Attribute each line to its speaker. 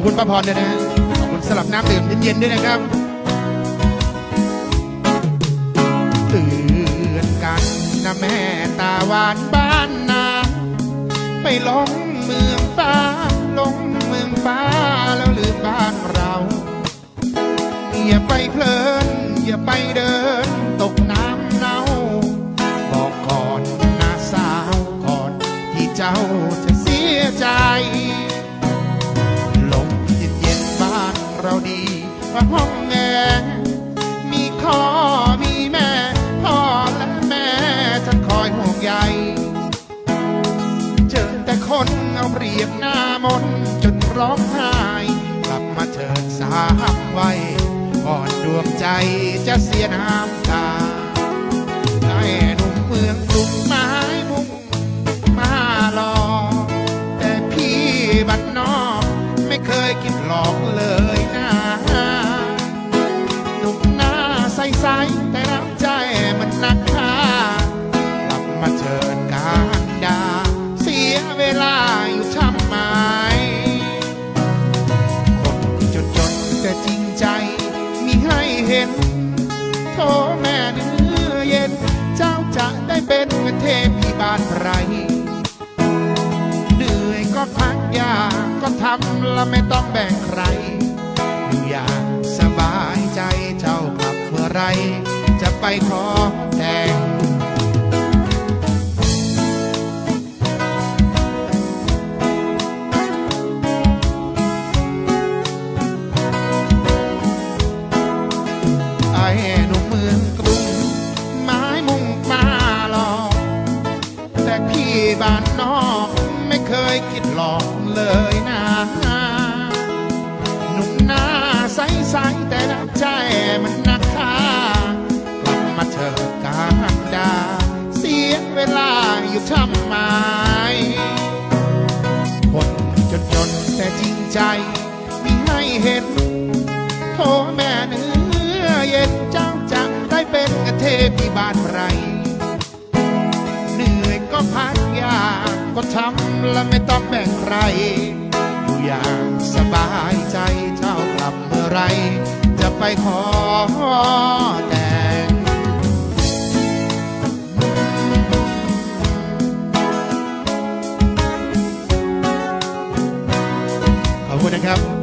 Speaker 1: อบคุณป้าพรด้วยนะฮะขอบคุณสลับน้ำดื่มเย็นๆด้วยนะครับเตือนกันนะแม่ตาหวานบ้านนาไปหลงเมืองฟ้าหลงเมืองฟ้าแล้วลืมบ้านเราอย่าไปเพลิน อย่าไปเดิน ตกน้ำเน่าบอกก่อนนาสาวก่อนที่เจ้า เอาเปรียบหน้ามนจนร้องไห้กลับมาเถิดสาบไว้ก่อนดวงใจจะเสียน้ำตาให้หนุ่มเมืองกรุงไม้มุ่งมาหลอกแต่พี่บ้านนอกไม่เคยคิดหลอกเลยนะหนุ่มหน้าใสๆแต่น้ำใจมันนัก จริงใจมีให้เห็นโทแม่เนื้อเย็น เจ้าจะได้เป็นเทพีบ้านไรเหนื่อยก็พักยาก็ทำและไม่ต้องแบ่งใครอยู่อยางสบายใจเจ้ากลับเมื่อไร จะไปขอแต่ง อกเลยนะหนุ่มหน้าใสๆแต่น้ำใจมันหนักค่ากลับมาเถิดการดา เสียเวลาอยู่ทำไมคนจนจนแต่จริงใจมีให้เห็นโทแม่เนื้อเย็นเจ้าจะได้เป็นกะเทพีบ้านไรเหนื่อยก็พักยา ก็ทำและไม่ต้องแบ่งใคร อยู่อย่างสบายใจเจ้ากลับเมื่อไร จะไปขอแต่ง ขอบคุณนะครับ